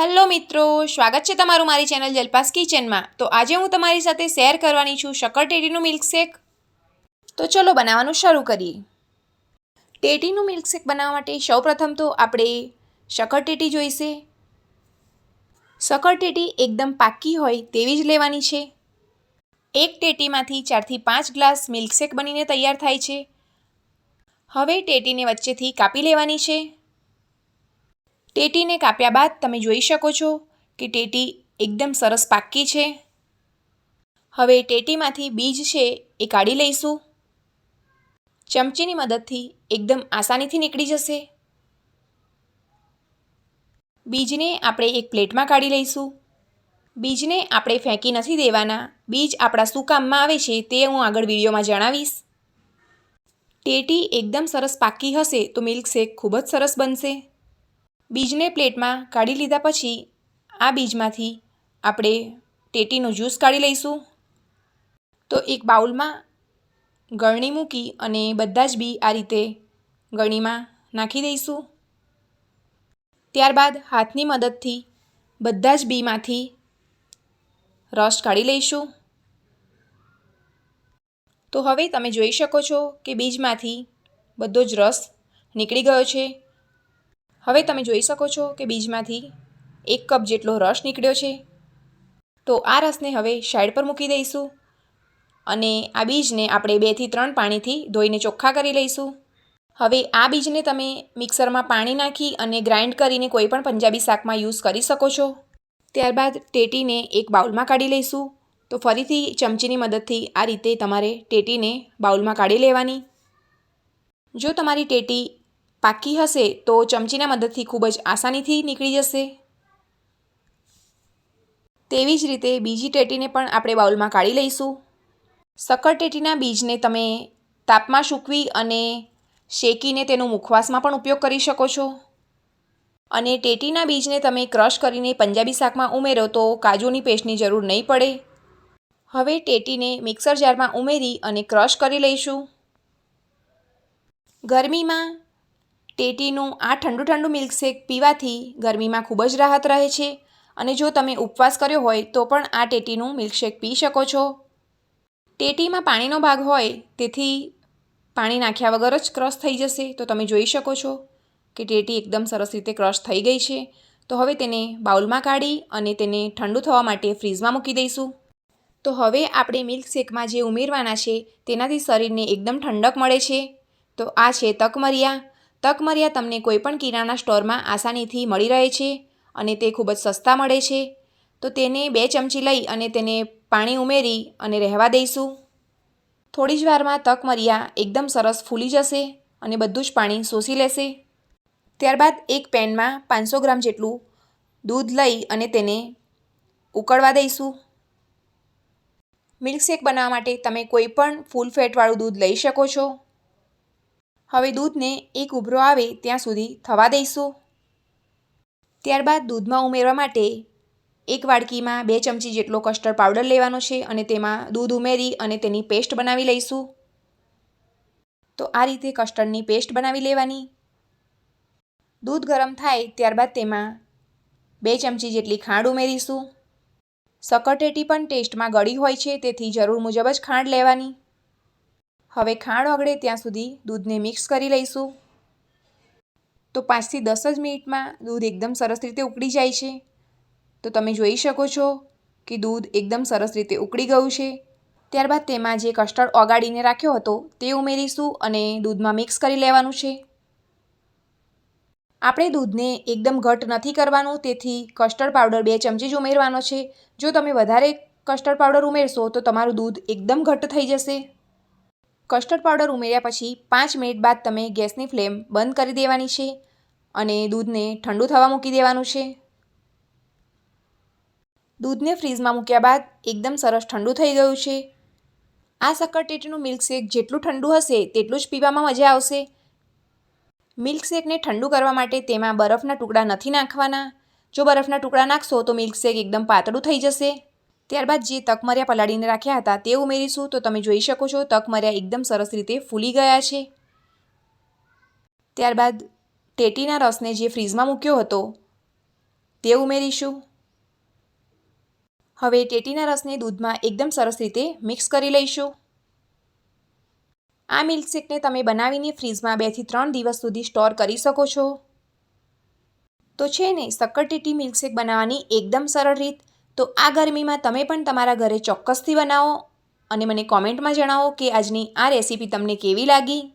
Hello મિત્રો, સ્વાગત છે તમારું મારી ચેનલ જલપાસ કિચનમાં. તો આજે હું તમારી સાથે શેર કરવાની છું શક્કર ટેટીનું મિલ્કશેક. તો ચલો બનાવવાનું શરૂ કરીએ. ટેટીનું મિલ્કશેક બનાવવા માટે સૌપ્રથમ તો આપણે શક્કર ટેટી જોઈશે. શક્કરટેટી એકદમ પાકી હોય તેવી જ લેવાની છે. એક ટેટીમાંથી ચારથી પાંચ ગ્લાસ મિલ્કશેક બનીને તૈયાર થાય છે. હવે ટેટીને વચ્ચેથી કાપી લેવાની છે. ટેટીને કાપ્યા બાદ તમે જોઈ શકો છો કે ટેટી એકદમ સરસ પાકી છે. હવે ટેટીમાંથી બીજ છે એ કાઢી લઈશું. ચમચીની મદદથી એકદમ આસાનીથી નીકળી જશે. બીજને આપણે એક પ્લેટમાં કાઢી લઈશું. બીજને આપણે ફેંકી નથી દેવાના. બીજ આપણા શું કામમાં આવે છે તે હું આગળ વિડીયોમાં જણાવીશ. ટેટી એકદમ સરસ પાકી હશે તો મિલ્કશેક ખૂબ જ સરસ બનશે. બીજને પ્લેટમાં કાઢી લીધા પછી આ બીજમાંથી આપણે ટેટીનો જ્યુસ કાઢી લઈશું. તો એક બાઉલમાં ગળણી મૂકી અને બધા જ બી આ રીતે ગળણીમાં નાખી દઈશું. ત્યારબાદ હાથની મદદથી બધા જ બીમાંથી રસ કાઢી લઈશું. તો હવે તમે જોઈ શકો છો કે બીજમાંથી બધો જ રસ નીકળી ગયો છે. હવે તમે જોઈ શકો છો કે બીજમાંથી એક કપ જેટલો રસ નીકળ્યો છે. તો આ રસને હવે સાઈડ પર મૂકી દઈશું અને આ બીજને આપણે બેથી ત્રણ પાણીથી ધોઈને ચોખ્ખા કરી લઈશું. હવે આ બીજને તમે મિક્સરમાં પાણી નાખી અને ગ્રાઇન્ડ કરીને કોઈ પણ પંજાબી શાકમાં યુઝ કરી શકો છો. ત્યારબાદ ટેટીને એક બાઉલમાં કાઢી લઈશું. તો ફરીથી ચમચીની મદદથી આ રીતે તમારે ટેટીને બાઉલમાં કાઢી લેવાની. જો તમારી ટેટી પાકી હશે તો ચમચીના મદદથી ખૂબ જ આસાનીથી નીકળી જશે. તેવી જ રીતે બીજી ટેટીને પણ આપણે બાઉલમાં કાઢી લઈશું. શક્કરટેટીના બીજને તમે તાપમાં સૂકવી અને શેકીને તેનો મુખવાસમાં પણ ઉપયોગ કરી શકો છો. અને ટેટીના બીજને તમે ક્રશ કરીને પંજાબી શાકમાં ઉમેરો તો કાજુની પેસ્ટની જરૂર નહીં પડે. હવે ટેટીને મિક્સર જારમાં ઉમેરી અને ક્રશ કરી લઈશું. ગરમીમાં ટેટીનું આ ઠંડુ ઠંડુ મિલ્કશેક પીવાથી ગરમીમાં ખૂબ જ રાહત રહે છે. અને જો તમે ઉપવાસ કર્યો હોય તો પણ આ ટેટીનું મિલ્કશેક પી શકો છો. ટેટીમાં પાણીનો ભાગ હોય તેથી પાણી નાખ્યા વગર જ ક્રશ થઈ જશે. તો તમે જોઈ શકો છો કે ટેટી એકદમ સરસ રીતે ક્રશ થઈ ગઈ છે. તો હવે તેને બાઉલમાં કાઢી અને તેને ઠંડુ થવા માટે ફ્રીઝમાં મૂકી દઈશું. તો હવે આપણે મિલ્કશેકમાં જે ઉમેરવાના છે તેનાથી શરીરને એકદમ ઠંડક મળે છે. તો આ છે તકમરિયા તકમરિયા તમને કોઈપણ કિરાણા સ્ટોરમાં આસાનીથી મળી રહે છે અને તે ખૂબ જ સસ્તા મળે છે. તો તેને બે ચમચી લઈ અને તેને પાણી ઉમેરી અને રહેવા દઈશું. થોડી જ વારમાં તકમરિયા એકદમ સરસ ફૂલી જશે અને બધું જ પાણી શોષી લેશે. ત્યારબાદ એક પેનમાં પાંચસો ગ્રામ જેટલું દૂધ લઈ અને તેને ઉકળવા દઈશું. મિલ્કશેક બનાવવા માટે તમે કોઈ પણ ફૂલ ફેટવાળું દૂધ લઈ શકો છો. હવે દૂધને એક ઉભરો આવે ત્યાં સુધી થવા દઈશું. ત્યારબાદ દૂધમાં ઉમેરવા માટે એક વાડકીમાં બે ચમચી જેટલો કસ્ટર્ડ પાવડર લેવાનો છે અને તેમાં દૂધ ઉમેરી અને તેની પેસ્ટ બનાવી લઈશું. તો આ રીતે કસ્ટર્ડની પેસ્ટ બનાવી લેવાની. દૂધ ગરમ થાય ત્યારબાદ તેમાં બે ચમચી જેટલી ખાંડ ઉમેરીશું. સકરટેટી પણ ટેસ્ટમાં ગળી હોય છે, તેથી જરૂર મુજબ જ ખાંડ લેવાની. હવે ખાંડ ઓગળે ત્યાં સુધી દૂધને મિક્સ કરી લઈશું. તો પાંચથી દસ જ મિનિટમાં દૂધ એકદમ સરસ રીતે ઉકળી જાય છે. તો તમે જોઈ શકો છો કે દૂધ એકદમ સરસ રીતે ઉકળી ગયું છે. ત્યારબાદ તેમાં જે કસ્ટર્ડ ઓગાળીને રાખ્યો હતો તે ઉમેરીશું અને દૂધમાં મિક્સ કરી લેવાનું છે. આપણે દૂધને એકદમ ઘટ નથી કરવાનું, તેથી કસ્ટર્ડ પાવડર બે ચમચી જ ઉમેરવાનો છે. જો તમે વધારે કસ્ટર્ડ પાવડર ઉમેરશો તો તમારું દૂધ એકદમ ઘટ્ટ થઈ જશે. કસ્ટર્ડ પાવડર ઉમેર્યા પછી પાંચ મિનિટ બાદ તમે ગેસની ફ્લેમ બંધ કરી દેવાની છે અને દૂધને ઠંડુ થવા મૂકી દેવાનું છે. દૂધને ફ્રીઝમાં મૂક્યા બાદ એકદમ સરસ ઠંડુ થઈ ગયું છે. આ શક્કરટેટીનું મિલ્કશેક જેટલું ઠંડુ હશે તેટલું જ પીવામાં મજા આવશે. મિલ્કશેકને ઠંડુ કરવા માટે તેમાં બરફના ટુકડા નથી નાખવાના. જો બરફના ટુકડા નાખશો તો મિલ્કશેક એકદમ પાતળું થઈ જશે. ત્યારબાદ જે તકમરિયા પલાળીને રાખ્યા હતા તે ઉમેરીશું. તો તમે જોઈ શકો છો, તકમરિયા એકદમ સરસ રીતે ફૂલી ગયા છે. ત્યારબાદ ટેટીના રસને જે ફ્રીઝમાં મૂક્યો હતો, તે ઉમેરીશું. હવે ટેટીના રસને દૂધમાં એકદમ સરસ રીતે મિક્સ કરી લઈશું. આ મિલ્કશેકને તમે બનાવીને ફ્રીજમાં બેથી ત્રણ દિવસ સુધી સ્ટોર કરી શકો છો. તો છે ને શક્કરટેટી મિલ્કશેક બનાવવાની એકદમ સરળ રીત. તો આ ગરમીમાં તમે પણ તમારા ઘરે ચોક્કસથી બનાવો અને મને કોમેન્ટમાં જણાવો કે આજની આ રેસીપી તમને કેવી લાગી.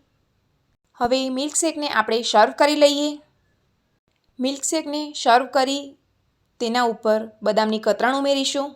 હવે મિલ્કશેકને આપણે સર્વ કરી લઈએ. મિલ્કશેકને સર્વ કરી તેના ઉપર બદામની કતરણ ઉમેરીશું.